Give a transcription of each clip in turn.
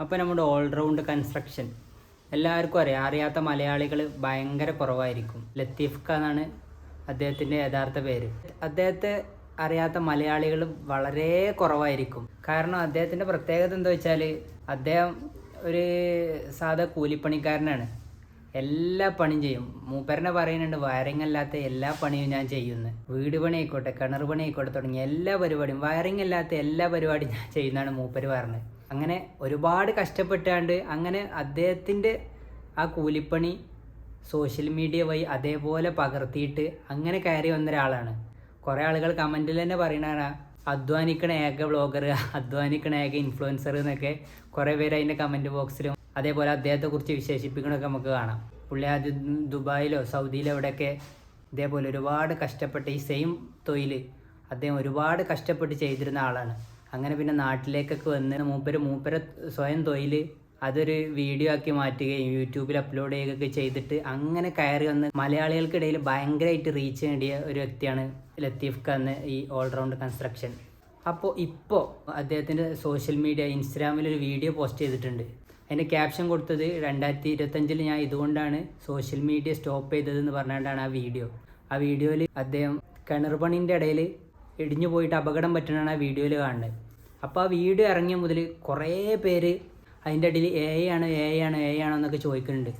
അപ്പോൾ നമ്മുടെ all-round construction എല്ലാവർക്കും അറിയാം. അറിയാത്ത മലയാളികൾ ഭയങ്കര കുറവായിരിക്കും. ലത്തീഫ് ഖാൻ എന്നാണ് അദ്ദേഹത്തിന്റെ യഥാർത്ഥ പേര്. അദ്ദേഹത്തെ അറിയാത്ത മലയാളികൾ വളരെ കുറവായിരിക്കും. കാരണം അദ്ദേഹത്തിന്റെ പ്രത്യേകത എന്താ വെച്ചാൽ അദ്ദേഹം ഒരു സാധാ കൂലിപ്പണിക്കാരനാണ്. എല്ലാ പണിയും ചെയ്യും. മൂപ്പരനെ പറയുന്നുണ്ട് വയറിംഗ് അല്ലാത്ത എല്ലാ പണിയും ഞാൻ ചെയ്യുന്നു. വീട് പണി ആയിക്കോട്ടെ കിണർ പണി ആയിക്കോട്ടെ തുടങ്ങിയ എല്ലാ പരിപാടിയും വയറിംഗ് അല്ലാത്ത എല്ലാ പരിപാടിയും ഞാൻ ചെയ്യുന്നതാണ് മൂപ്പര് പറഞ്ഞത്. അങ്ങനെ ഒരുപാട് കഷ്ടപ്പെട്ടാണ്ട് അങ്ങനെ അദ്ദേഹത്തിന്റെ ആ കൂലിപ്പണി സോഷ്യൽ മീഡിയ വഴി അതേപോലെ പകർത്തിയിട്ട് അങ്ങനെ കയറി വന്ന ഒരാളാണ് കുറേ ആളുകൾ കമന്റിൽ തന്നെ പറയണതാണ് അധ്വാനിക്കണ ഏക ബ്ലോഗർ അധ്വാനിക്കണ ഏക ഇൻഫ്ലുവൻസർ എന്നൊക്കെ കുറേ പേര് അതിന്റെ കമന്റ് ബോക്സിലും അതേപോലെ അദ്ദേഹത്തെക്കുറിച്ച് വിശേഷിപ്പിക്കണമൊക്കെ നമുക്ക് കാണാം. പുള്ളി ആദ്യം ദുബായിലോ സൗദിയിലോ എവിടെയൊക്കെ ഇതേപോലെ ഒരുപാട് കഷ്ടപ്പെട്ട് ഈ സെയിം തൊഴിൽ അദ്ദേഹം ഒരുപാട് കഷ്ടപ്പെട്ട് ചെയ്തിരുന്ന ആളാണ്. അങ്ങനെ പിന്നെ നാട്ടിലേക്കൊക്കെ വന്ന് മൂപ്പര് മൂപ്പര സ്വയം തൊഴിൽ അതൊരു വീഡിയോ ആക്കി മാറ്റുകയും യൂട്യൂബിൽ അപ്ലോഡ് ചെയ്യുകയൊക്കെ ചെയ്തിട്ട് അങ്ങനെ കയറി വന്ന് മലയാളികൾക്കിടയിൽ ഭയങ്കരമായിട്ട് റീച്ച് നേടിയ ഒരു വ്യക്തിയാണ് ലത്തീഫ് ഖാൻ ഈ ഓൾറൗണ്ട് കൺസ്ട്രക്ഷൻ അപ്പോൾ ഇപ്പോൾ അദ്ദേഹത്തിന്റെ സോഷ്യൽ മീഡിയ ഇൻസ്റ്റാഗ്രാമിൽ ഒരു വീഡിയോ പോസ്റ്റ് ചെയ്തിട്ടുണ്ട്. അതിന്റെ ക്യാപ്ഷൻ കൊടുത്തത് രണ്ടായിരത്തി ഇരുപത്തഞ്ചിൽ ഞാൻ ഇതുകൊണ്ടാണ് സോഷ്യൽ മീഡിയ സ്റ്റോപ്പ് ചെയ്തതെന്ന് പറഞ്ഞുകൊണ്ടാണ് ആ വീഡിയോ ആ വീഡിയോയിൽ അദ്ദേഹം കിണർ പണിന്റെ ഇടയിൽ ഇടിഞ്ഞു പോയിട്ട് അപകടം പറ്റുന്നതാണ് ആ വീഡിയോയിൽ കാണുന്നത്. അപ്പോൾ ആ വീഡിയോ ഇറങ്ങിയ മുതൽ കുറേ പേര് അതിന്റെ ഇടയിൽ എ ആണ് എ ആണ് എ ആണോ എന്നൊക്കെ ചോദിക്കുന്നുണ്ട്.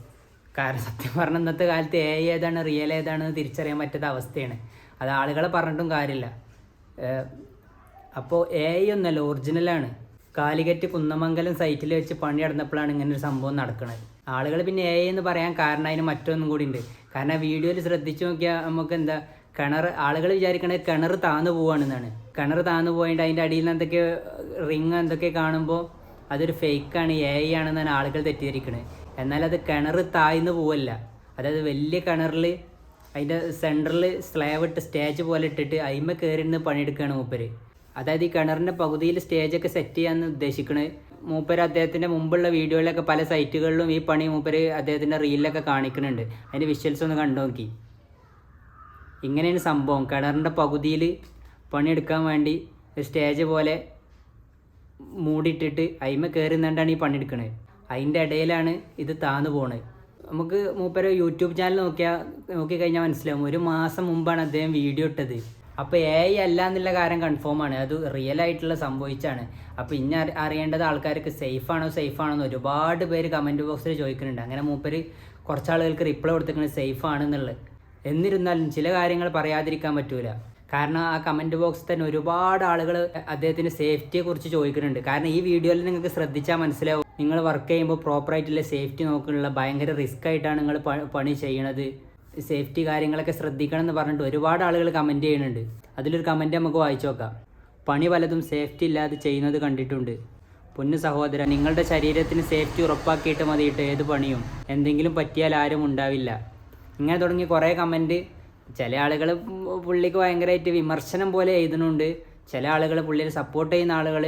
കാരണം സത്യം പറഞ്ഞ ഇന്നത്തെ കാലത്ത് എ ഏതാണ് റിയൽ ഏതാണെന്ന് തിരിച്ചറിയാൻ പറ്റാത്ത അവസ്ഥയാണ്. അത് ആളുകളെ പറഞ്ഞിട്ടും കാര്യമില്ല. അപ്പോൾ എ ഒന്നല്ല ഒറിജിനലാണ് കാലിക്കറ്റ് കുന്നമംഗലം സൈറ്റിൽ വെച്ച് പണി നടന്നപ്പോഴാണ് ഇങ്ങനെ ഒരു സംഭവം നടക്കുന്നത് ആളുകൾ പിന്നെ എ എന്ന് പറയാൻ കാരണം അതിന് മറ്റൊന്നും കൂടി ഉണ്ട് കാരണം വീഡിയോയിൽ ശ്രദ്ധിച്ചു നോക്കിയാൽ നമുക്ക് എന്താ കിണർ ആളുകൾ വിചാരിക്കണത് കിണർ താന്നു പോവാണെന്നാണ്. കിണർ താന്നു പോയിട്ട് അതിന്റെ അടിയിൽ നിന്ന് എന്തൊക്കെ റിങ് എന്തൊക്കെ കാണുമ്പോൾ അതൊരു ഫേക്കാണ് എ ഐ ആണെന്നാണ് ആളുകൾ തെറ്റിദ്ധരിക്കണത് എന്നാൽ അത് കിണർ താഴ്ന്നു പോവല്ല. അതായത് വലിയ കിണറിൽ അതിന്റെ സെന്ററിൽ സ്ലാബ് ഇട്ട് സ്റ്റേജ് പോലെ ഇട്ടിട്ട് അയിമ കയറി നിന്ന് പണിയെടുക്കുകയാണ് മൂപ്പര്. അതായത് ഈ കിണറിന്റെ പകുതിയിൽ സ്റ്റേജൊക്കെ സെറ്റ് ചെയ്യാമെന്ന് ഉദ്ദേശിക്കുന്നത് മൂപ്പര് അദ്ദേഹത്തിന്റെ മുമ്പുള്ള വീഡിയോയിലൊക്കെ പല സൈറ്റുകളിലും ഈ പണി മൂപ്പര് അദ്ദേഹത്തിന്റെ റീലിലൊക്കെ കാണിക്കുന്നുണ്ട്. അതിന്റെ വിഷ്വൽസ് ഒന്ന് കണ്ടു നോക്കി. ഇങ്ങനെയാണ് സംഭവം. കിണറിന്റെ പകുതിയിൽ പണിയെടുക്കാൻ വേണ്ടി സ്റ്റേജ് പോലെ മൂടിയിട്ടിട്ട് അയിമ കയറി നിന്നാണ് ഈ പണിയെടുക്കണത് അതിന്റെ ഇടയിലാണ് ഇത് താന്നു പോണത് നമുക്ക് മൂപ്പര് യൂട്യൂബ് ചാനൽ നോക്കിയാൽ നോക്കിക്കഴിഞ്ഞാൽ മനസ്സിലാവും. ഒരു മാസം മുമ്പാണ് അദ്ദേഹം വീഡിയോ ഇട്ടത്. അപ്പോൾ എ ഐ അല്ല എന്നുള്ള കാര്യം കൺഫേം ആണ്. അത് റിയൽ ആയിട്ടുള്ള സംഭവിച്ചാണ്. അപ്പോൾ ഇനി അറി- അറിയേണ്ടത് ആൾക്കാർക്ക് സേഫ് ആണോ സേഫ് ആണോ എന്ന് ഒരുപാട് പേര് കമന്റ് ബോക്സിൽ ചോദിക്കുന്നുണ്ട്. അങ്ങനെ മൂപ്പര് കുറച്ച് ആളുകൾക്ക് റിപ്ലൈ കൊടുത്തിരിക്കുന്നത് സേഫ് ആണെന്നുള്ളത്. എന്നിരുന്നാലും ചില കാര്യങ്ങൾ പറയാതിരിക്കാൻ പറ്റൂല. കാരണം ആ കമന്റ് ബോക്സ് തന്നെ ഒരുപാട് ആളുകൾ അദ്ദേഹത്തിന്റെ സേഫ്റ്റിയെ കുറിച്ച് ചോദിക്കുന്നുണ്ട്. കാരണം ഈ വീഡിയോയിൽ നിങ്ങൾക്ക് ശ്രദ്ധിച്ചാൽ മനസ്സിലാവും. നിങ്ങൾ വർക്ക് ചെയ്യുമ്പോൾ പ്രോപ്പറായിട്ടുള്ള സേഫ്റ്റി നോക്കാനുള്ള ഭയങ്കര റിസ്ക് ആയിട്ടാണ് നിങ്ങൾ പണി ചെയ്യണത്. സേഫ്റ്റി കാര്യങ്ങളൊക്കെ ശ്രദ്ധിക്കണം എന്ന് പറഞ്ഞിട്ട് ഒരുപാട് ആളുകൾ കമന്റ് ചെയ്യുന്നുണ്ട്. അതിലൊരു കമന്റ് നമുക്ക് വായിച്ചു നോക്കാം. പണി പലതും സേഫ്റ്റി ഇല്ലാതെ ചെയ്യുന്നത് കണ്ടിട്ടുണ്ട്. പൊന്നു സഹോദരൻ നിങ്ങളുടെ ശരീരത്തിന് സേഫ്റ്റി ഉറപ്പാക്കിയിട്ട് മതിയിട്ട് ഏത് പണിയും. എന്തെങ്കിലും പറ്റിയാൽ ആരും ഉണ്ടാവില്ല. ഇങ്ങനെ തുടങ്ങി കുറേ കമന്റ് ചില ആളുകൾ പുള്ളിക്ക് ഭയങ്കരമായിട്ട് വിമർശനം പോലെ എഴുതുന്നുണ്ട്. ചില ആളുകൾ പുള്ളിയെ സപ്പോർട്ട് ചെയ്യുന്ന ആളുകൾ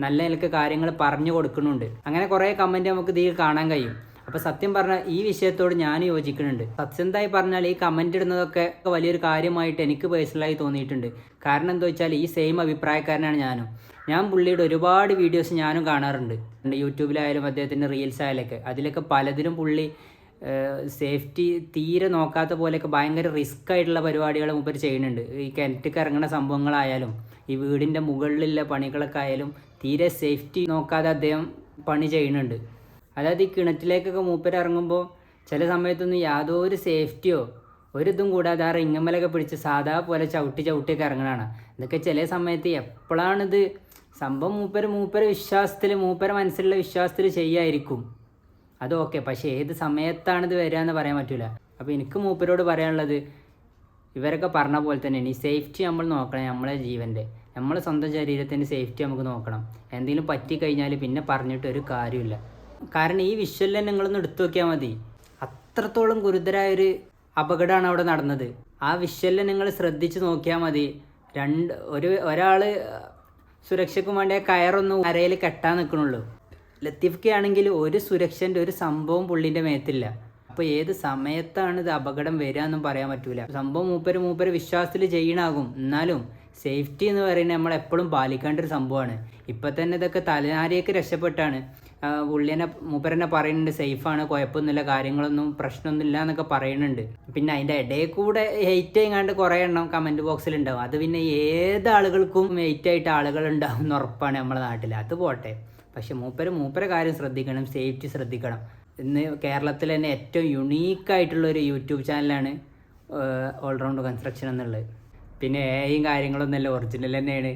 നല്ല നിലയ്ക്ക് കാര്യങ്ങൾ പറഞ്ഞു കൊടുക്കുന്നുണ്ട്. അങ്ങനെ കുറേ കമന്റ് നമുക്ക് ഇതിൽ കാണാൻ കഴിയും. അപ്പോൾ സത്യം പറഞ്ഞാൽ ഈ വിഷയത്തോട് ഞാൻ യോജിക്കുന്നുണ്ട്. സത്യന്തായി പറഞ്ഞാൽ ഈ കമന്റ് ഇടുന്നതൊക്കെ വലിയൊരു കാര്യമായിട്ട് എനിക്ക് പേഴ്സണലായി തോന്നിയിട്ടുണ്ട്. കാരണം എന്താ വെച്ചാൽ ഈ സെയിം അഭിപ്രായക്കാരനാണ് ഞാനും. ഞാൻ പുള്ളിയുടെ ഒരുപാട് വീഡിയോസ് ഞാനും കാണാറുണ്ട്. യൂട്യൂബിലായാലും അദ്ദേഹത്തിന്റെ റീൽസ് ആയാലൊക്കെ. അതിലൊക്കെ പലതിലും പുള്ളി സേഫ്റ്റി തീരെ നോക്കാത്ത പോലെയൊക്കെ ഭയങ്കര റിസ്ക് ആയിട്ടുള്ള പരിപാടികൾ മൂപ്പർ ചെയ്യുന്നുണ്ട്. ഈ കിണറ്റിക്ക് ഇറങ്ങുന്ന സംഭവങ്ങളായാലും ഈ വീടിന്റെ മുകളിലുള്ള പണികളൊക്കെ ആയാലും തീരെ സേഫ്റ്റി നോക്കാതെ അദ്ദേഹം പണി ചെയ്യുന്നുണ്ട്. അതായത് ഈ കിണറ്റിലേക്കൊക്കെ മൂപ്പര് ഇറങ്ങുമ്പോൾ ചില സമയത്തൊന്നും യാതൊരു സേഫ്റ്റിയോ ഒരിതും കൂടാതെ ആ റിങ്ങമ്മലൊക്കെ പിടിച്ച് സാധാ പോലെ ചവിട്ടി ചവിട്ടിയൊക്കെ ഇറങ്ങണതാണ്. ഇതൊക്കെ ചില സമയത്ത് എപ്പോഴാണിത് സംഭവം മൂപ്പര് മൂപ്പര് വിശ്വാസത്തിൽ മൂപ്പര് മനസ്സിലുള്ള വിശ്വാസത്തിൽ ചെയ്യായിരിക്കും. അത് ഓക്കെ പക്ഷേ ഏത് സമയത്താണിത് വരിക എന്ന് പറയാൻ പറ്റില്ല അപ്പോൾ എനിക്ക് മൂപ്പരോട് പറയാനുള്ളത് ഇവരൊക്കെ പറഞ്ഞ പോലെ തന്നെ ഈ സേഫ്റ്റി നമ്മൾ നോക്കണം നമ്മളെ ജീവന്റെ. നമ്മളെ സ്വന്തം ശരീരത്തിന്റെ സേഫ്റ്റി നമുക്ക് നോക്കണം. എന്തെങ്കിലും പറ്റിക്കഴിഞ്ഞാൽ പിന്നെ പറഞ്ഞിട്ട് ഒരു കാര്യമില്ല. കാരണം ഈ വിഷ്വലിൽ തന്നെ നിങ്ങളൊന്ന് എടുത്തു നോക്കിയാൽ മതി. അത്രത്തോളം ഗുരുതരായൊരു അപകടമാണ് അവിടെ നടന്നത്. ആ വിഷ്വലിൽ നിങ്ങൾ ശ്രദ്ധിച്ച് നോക്കിയാൽ മതി. രണ്ട് ഒരു ഒരാൾ സുരക്ഷയ്ക്ക് വേണ്ടി കയറൊന്നും അരയിൽ കെട്ടാൻ നിൽക്കണുള്ളൂ ലത്തീഫ്ക്ക് ആണെങ്കിൽ ഒരു സുരക്ഷന്റെ ഒരു സംഭവം പുള്ളിന്റെ മേത്തില്ല. അപ്പോൾ ഏത് സമയത്താണ് ഇത് അപകടം വരിക എന്നും പറയാൻ പറ്റൂല. സംഭവം മൂപ്പര് മൂപ്പര് വിശ്വാസത്തിൽ ചെയ്യണാകും എന്നാലും സേഫ്റ്റി എന്ന് പറയുന്നത് നമ്മൾ എപ്പോഴും പാലിക്കേണ്ട ഒരു സംഭവമാണ്. ഇപ്പം തന്നെ ഇതൊക്കെ തലനാരിയൊക്കെ രക്ഷപ്പെട്ടാണ്. ആ, മൂപ്പരനെ പറയുന്നുണ്ട് സേഫാണ് കുഴപ്പമൊന്നുമില്ല കാര്യങ്ങളൊന്നും പ്രശ്നമൊന്നുമില്ല എന്നൊക്കെ പറയുന്നുണ്ട്. പിന്നെ അതിന്റെ ഇടയിൽ കൂടെ ഹെയ്റ്റ് ചെയ്യാണ്ട് കുറേ എണ്ണം കമന്റ് ബോക്സിൽ ഉണ്ടാവും അത് പിന്നെ ഏത് ആളുകൾക്കും ഹെയ്റ്റ് ആയിട്ട് ആളുകൾ ഉണ്ടാവും എന്ന് ഉറപ്പാണ് നമ്മുടെ നാട്ടിൽ അത് പോട്ടെ. പക്ഷെ മൂപ്പര് മൂപ്പരെ കാര്യം ശ്രദ്ധിക്കണം സേഫ്റ്റി ശ്രദ്ധിക്കണം. ഇന്ന് കേരളത്തിൽ തന്നെ ഏറ്റവും യുണീക്കായിട്ടുള്ള ഒരു യൂട്യൂബ് ചാനലാണ് ഓൾറൗണ്ട് കൺസ്ട്രക്ഷൻ എന്നുള്ളത്. പിന്നെ എയും കാര്യങ്ങളൊന്നും അല്ല ഒറിജിനൽ തന്നെയാണ്.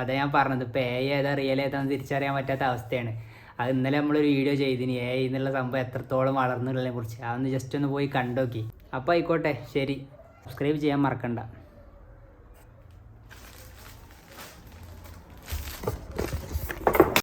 അത് ഞാൻ പറഞ്ഞത്. ഇപ്പോൾ എ ഏതാ റിയൽ ഏതാന്ന് തിരിച്ചറിയാൻ പറ്റാത്ത അവസ്ഥയാണ്. അത് ഇന്നലെ നമ്മളൊരു വീഡിയോ ചെയ്തിന്. എ എന്നുള്ള സംഭവം എത്രത്തോളം വളർന്നുള്ളതിനെ കുറിച്ച് അതൊന്ന് ജസ്റ്റ് ഒന്ന് പോയി കണ്ടോക്കി. അപ്പോൾ ആയിക്കോട്ടെ ശരി. സബ്സ്ക്രൈബ് ചെയ്യാൻ മറക്കണ്ട.